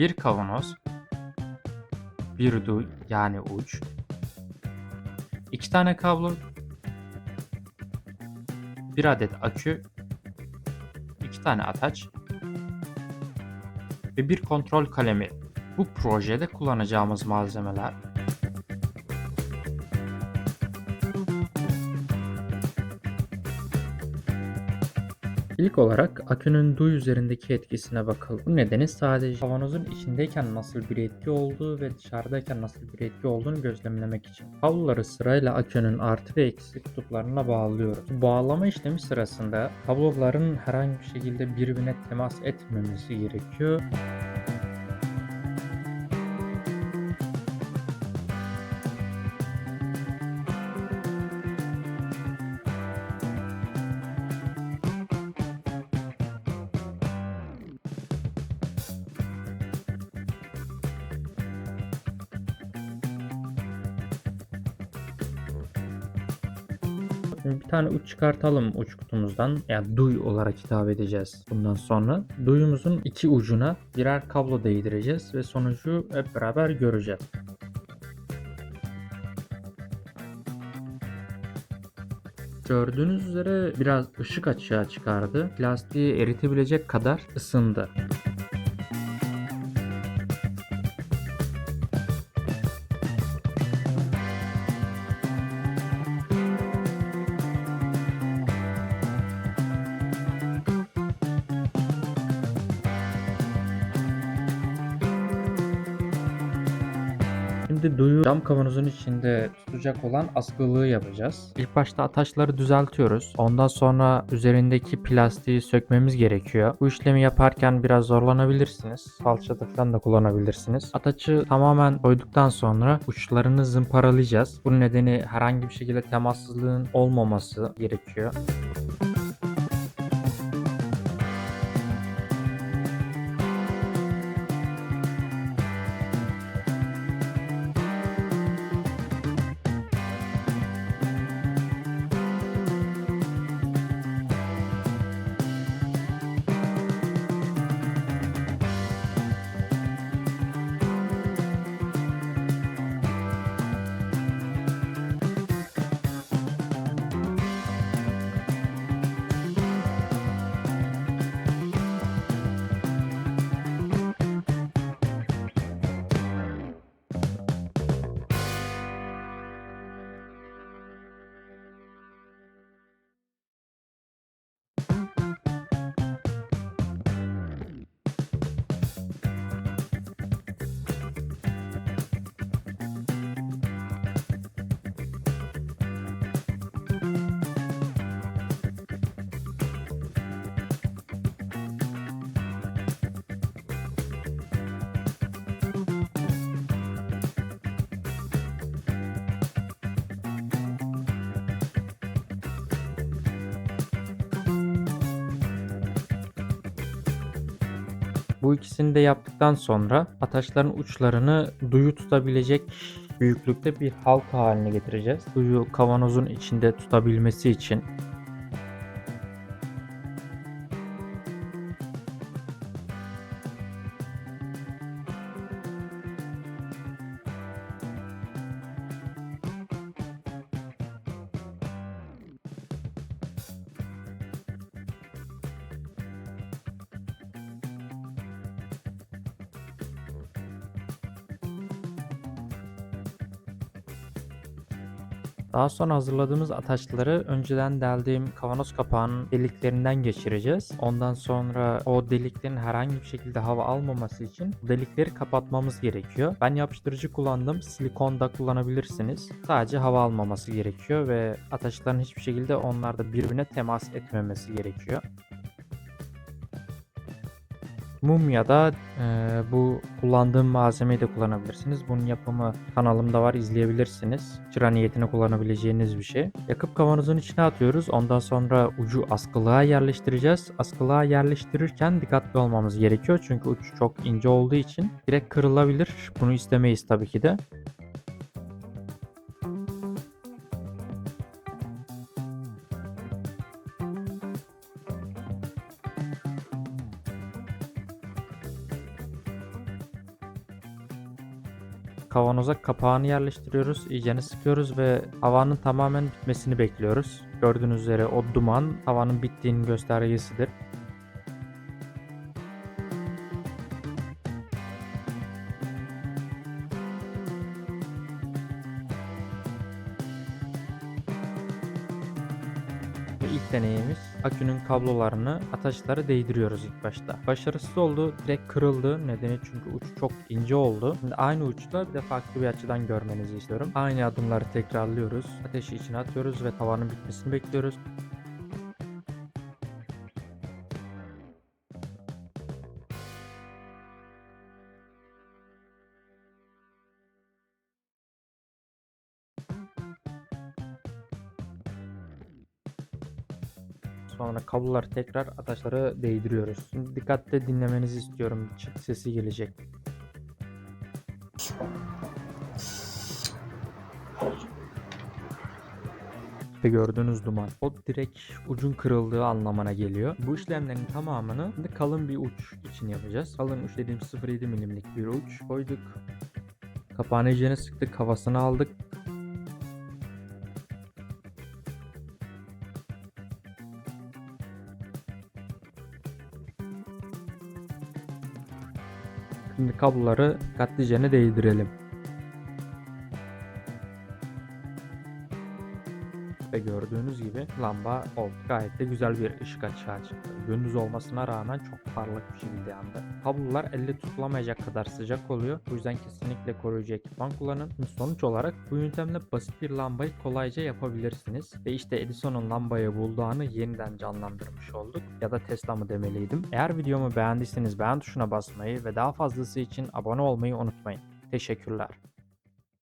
Bir kavanoz, bir duy yani uç, iki tane kablo, bir adet akü, iki tane ataç ve bir kontrol kalemi. Bu projede kullanacağımız malzemeler İlk olarak akünün duy üzerindeki etkisine bakalım. Bu nedeni sadece kavanozun içindeyken nasıl bir etki olduğu ve dışarıdayken nasıl bir etki olduğunu gözlemlemek için. Kabloları sırayla akünün artı ve eksi kutuplarına bağlıyoruz. Bağlama işlemi sırasında kabloların herhangi bir şekilde birbirine temas etmemesi gerekiyor. Bir tane uç çıkartalım uç kutumuzdan. Yani duy olarak hitap edeceğiz bundan sonra. Duyumuzun iki ucuna birer kablo değdireceğiz ve sonucu hep beraber göreceğiz. Gördüğünüz üzere biraz ışık açığa çıkardı. Plastiği eritebilecek kadar ısındı. Şimdi duyu cam kavanozun içinde tutacak olan askılığı yapacağız. İlk başta ataçları düzeltiyoruz. Ondan sonra üzerindeki plastiği sökmemiz gerekiyor. Bu işlemi yaparken biraz zorlanabilirsiniz. Falçata falan da kullanabilirsiniz. Ataçı tamamen koyduktan sonra uçlarını zımparalayacağız. Bunun nedeni herhangi bir şekilde temassızlığın olmaması gerekiyor. Bu ikisini de yaptıktan sonra ataçların uçlarını duyu tutabilecek büyüklükte bir halka haline getireceğiz. Duyu kavanozun içinde tutabilmesi için Daha sonra hazırladığımız ataçları önceden deldiğim kavanoz kapağının deliklerinden geçireceğiz. Ondan sonra o deliklerin herhangi bir şekilde hava almaması için delikleri kapatmamız gerekiyor. Ben yapıştırıcı kullandım. Silikon da kullanabilirsiniz. Sadece hava almaması gerekiyor ve ataçların hiçbir şekilde onlarda birbirine temas etmemesi gerekiyor. Mum ya da e, bu kullandığım malzemeyi de kullanabilirsiniz. Bunun yapımı kanalımda var izleyebilirsiniz. Çıra niyetine kullanabileceğiniz bir şey. Yakıp kavanozun içine atıyoruz. Ondan sonra ucu askılığa yerleştireceğiz. Askılığa yerleştirirken dikkatli olmamız gerekiyor. Çünkü uç çok ince olduğu için direkt kırılabilir. Bunu istemeyiz tabii ki de. Kavanoza kapağını yerleştiriyoruz. iyicene sıkıyoruz ve havanın tamamen bitmesini bekliyoruz. Gördüğünüz üzere o duman havanın bittiğinin göstergesidir. İlk deneyimiz akünün kablolarını ataçlara değdiriyoruz ilk başta. Başarısız oldu. Direkt kırıldı. Nedeni çünkü uç çok ince oldu. Şimdi aynı uçta bir de farklı bir açıdan görmenizi istiyorum. Aynı adımları tekrarlıyoruz. Ateşi içine atıyoruz ve tavanın bitmesini bekliyoruz. Sonra kabloları tekrar ataçlara değdiriyoruz. Şimdi dikkatle dinlemenizi istiyorum. Çıt sesi gelecek. Ve gördüğünüz duman. O direkt ucun kırıldığı anlamına geliyor. Bu işlemlerin tamamını şimdi kalın bir uç için yapacağız. Kalın uç dediğim 0.7 milimlik bir uç koyduk. Kapağını iyicene sıktık. Havasını aldık. Şimdi kabloları dikkatlice değdirelim. Gördüğünüz gibi lamba oldu. Gayet de güzel bir ışık açığa çıktı. Gündüz olmasına rağmen çok parlak bir şekilde yandı. Kablolar elle tutulamayacak kadar sıcak oluyor. Bu yüzden kesinlikle koruyucu ekipman kullanın. Sonuç olarak bu yöntemle basit bir lambayı kolayca yapabilirsiniz. Ve işte Edison'un lambayı bulduğu anı yeniden canlandırmış olduk. Ya da Tesla mı demeliydim. Eğer videomu beğendiyseniz beğen tuşuna basmayı ve daha fazlası için abone olmayı unutmayın. Teşekkürler.